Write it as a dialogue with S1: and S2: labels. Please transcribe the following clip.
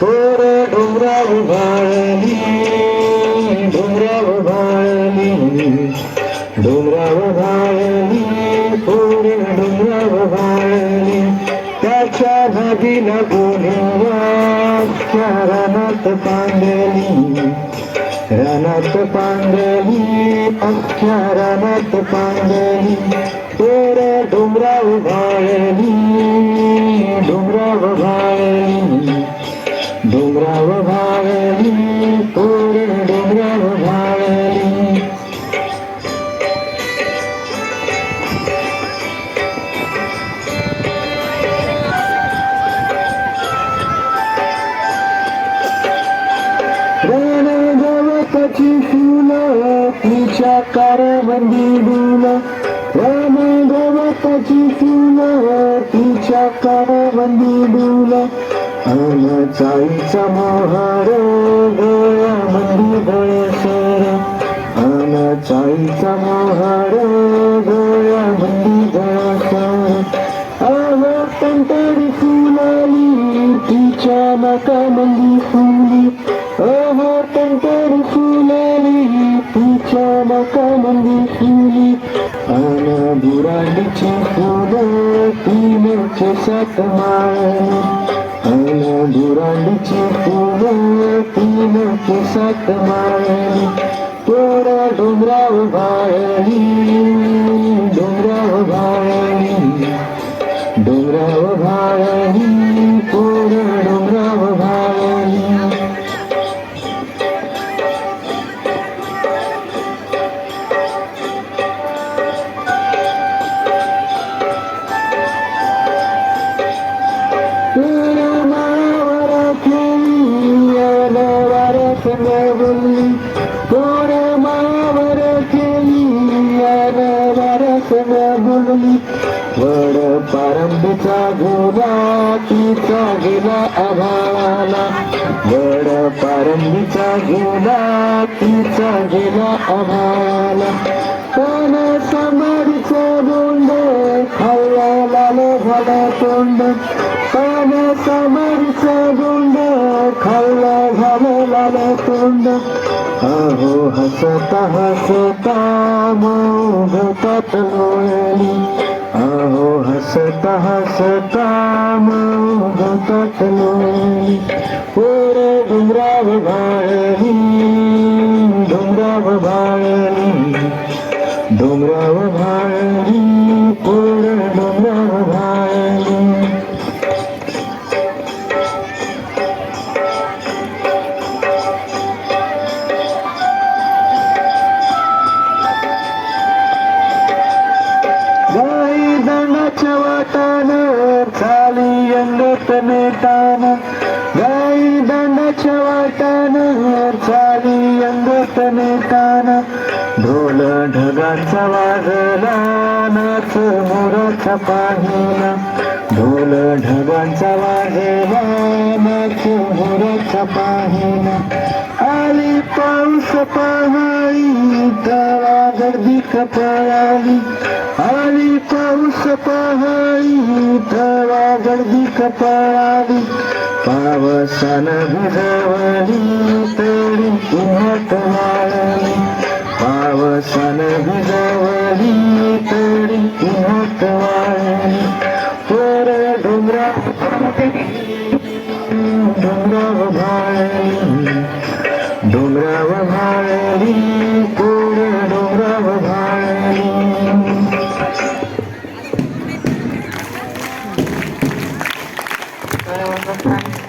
S1: पोर डोंगराव भाळली डोंगराव भाळली डोंगराव भाळली पोर डोंगराव भाळली त्याच्या नदीला गोण्याच्या रानात पांडली रानात पांडली अख्ख्या रानात पांडली डोंगराव भाळली पोर डोंगराव भाळली रण गवताची फुलं तिच्या कारवंदी गवताची फुलं तिच्या कारवंदी डुल अन चाईचा सर. गळ्यामंदी चाळीचा अन चाईचा मोहर गळ्यामंदी सर. अव पंटरी फुलाली तिच्या नकामंदी फुली. अहो पंटरी फुलाली तिच्या नकामंदी फुली. अन बुराडीची फुलं तीनचे सात माळली अन बुराडीची फुलं तीनचे सात माळली पोरा डोंगराव वार बोलली मावर खेळी वार बोलली वड पारंबीचा गोला तिचा गेला आभाळाला. वड पारंबीचा गेला तिचा गेला आभाळाला. पण समाडीचा बोंड खाल्ला लाल झाला तोंड. पण समाडीचा बोंड खाल्ला झालं लाल तोंड अहो हसता हसता मोघतात लोळली अहो हसता हसता मोघतात लोळली पोर डोंगराव भाळली डोंगराव भाळली डोंगराव भाळली पोर चाली अंगत गाई दंडाच्या वाटान चाली अंगत नेतान ढोल ढगाचा वाजला नाच मोराचा पाहिला. ढोल ढगांचा वाजला नाच मोराचा पाहिला. आली पाऊस पाहा तवा गर्दी कपाळाली. आली पाऊस पहाळी तवा गर्दी कपाळाली. पावसान भिजवली तरी किंमत वाळली. पावसान भिजवली तरी किंमत वाळली. पोर डोंगरा डोंगरा भाळली
S2: 嗯